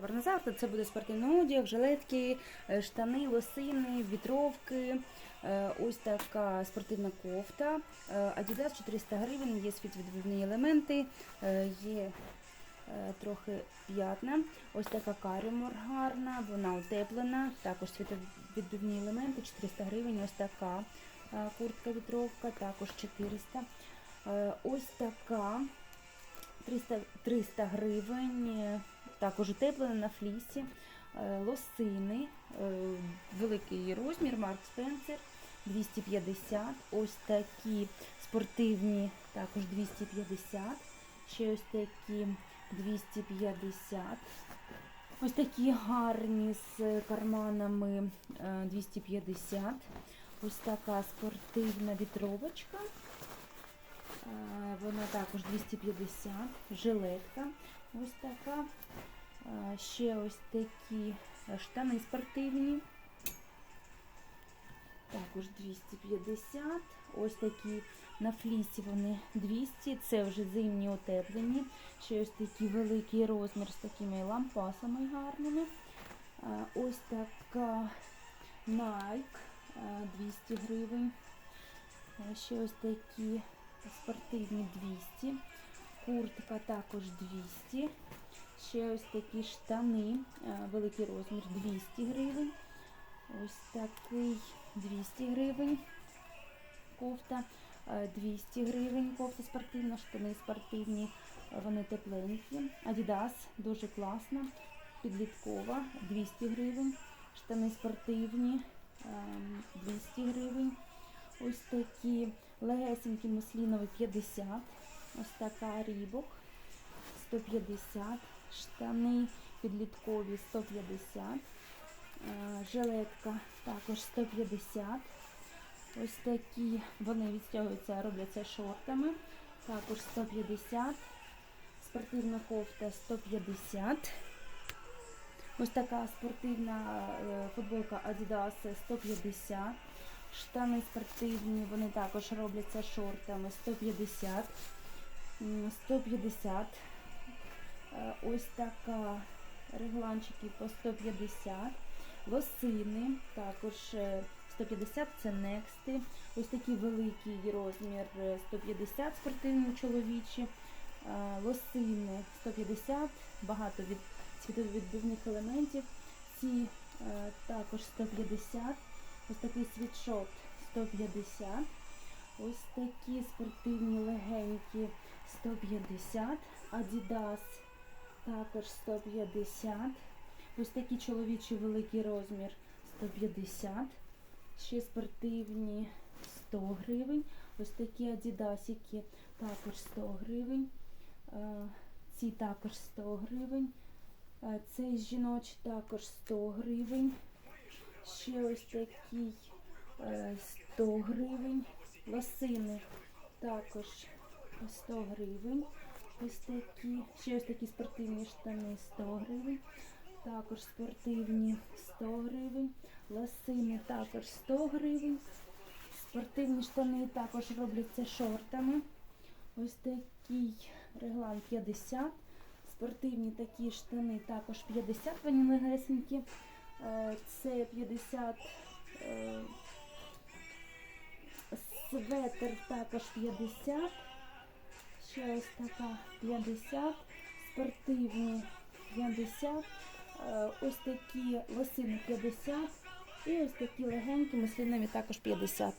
Товарнозавтра це буде спортивний одяг, жилетки, е, штани, лосини, вітровки. е, Ось така спортивна кофта. е, Adidas 400 гривень, є світвідбивні елементи, є трохи п'ятна. Ось така карімор гарна, вона утеплена, також світовідбивні елементи, 400 гривень. Ось така е, куртка вітровка, також 400. Е, Ось така 300, 300 гривень, е, також утеплена на флісі, Е, лосини, е, великий розмір, Марк Спенсер, 250, ось такі спортивні, також 250, ще ось такі 250, ось такі гарні з карманами е, 250, ось така спортивна вітровочка. Вона також 250, жилетка ось така. Ще ось такі е, штани спортивні. Також 250. Ось такі на флісі вони 200. Це вже зимні утеплені. Ще ось такий великий розмір з такими лампасами гарними. Ось така Nike е, 200 гривень. Ще ось такі спортивні 200. Куртка також 200. Ще ось такі штани, е, великий розмір 200 гривень. Ось такий 200 гривень. Кофта е, 200 гривень. Кофта спортивна, штани спортивні, е, вони тепленькі. Adidas дуже класна, підліткова 200 гривень. Штани спортивні ем, 200 гривень. Ось такі легесенькі муслінові 50. Ось така рібок 150. Штани підліткові 150. Е, Жилетка також 150. Ось такі, вони відстягуються, робляться шортами. Також 150. Спортивна кофта 150. Ось така спортивна е, футболка Adidas 150. Штани спортивні, вони також робляться шортами 150. 150. Е, Ось така регланчики по 150. Лосини також е, 150 це нексти. Ось такий великий розмір е, 150 спортивні чоловічі. Е, Лосини 150, багато від світовідбивних елементів. Ці е, також 150. Ось такий світшот 150. Ось такі спортивні легенькі 150. Adidas також 150. Ось такі чоловічі великий розмір 150. Ще спортивні 100 гривень. Ось такі адідасики також 100 гривень. Ці також 100 гривень. Цей жіночий також 100 гривень. Ще ось такий е, 100 гривень. Лосини також 100 гривень. Ось такі, ще ось такі спортивні штани 100 гривень. Також спортивні 100 гривень. Лосини також 100 гривень. Спортивні штани також робляться шортами. Ось такий реглан 50. Спортивні такі штани також 50, вони легесенькі. Це 50 е, светр також 50. Ще ось така 50. Спортивні 50. Е, Ось такі лосини 50. І ось такі легенькі мислинами також 50.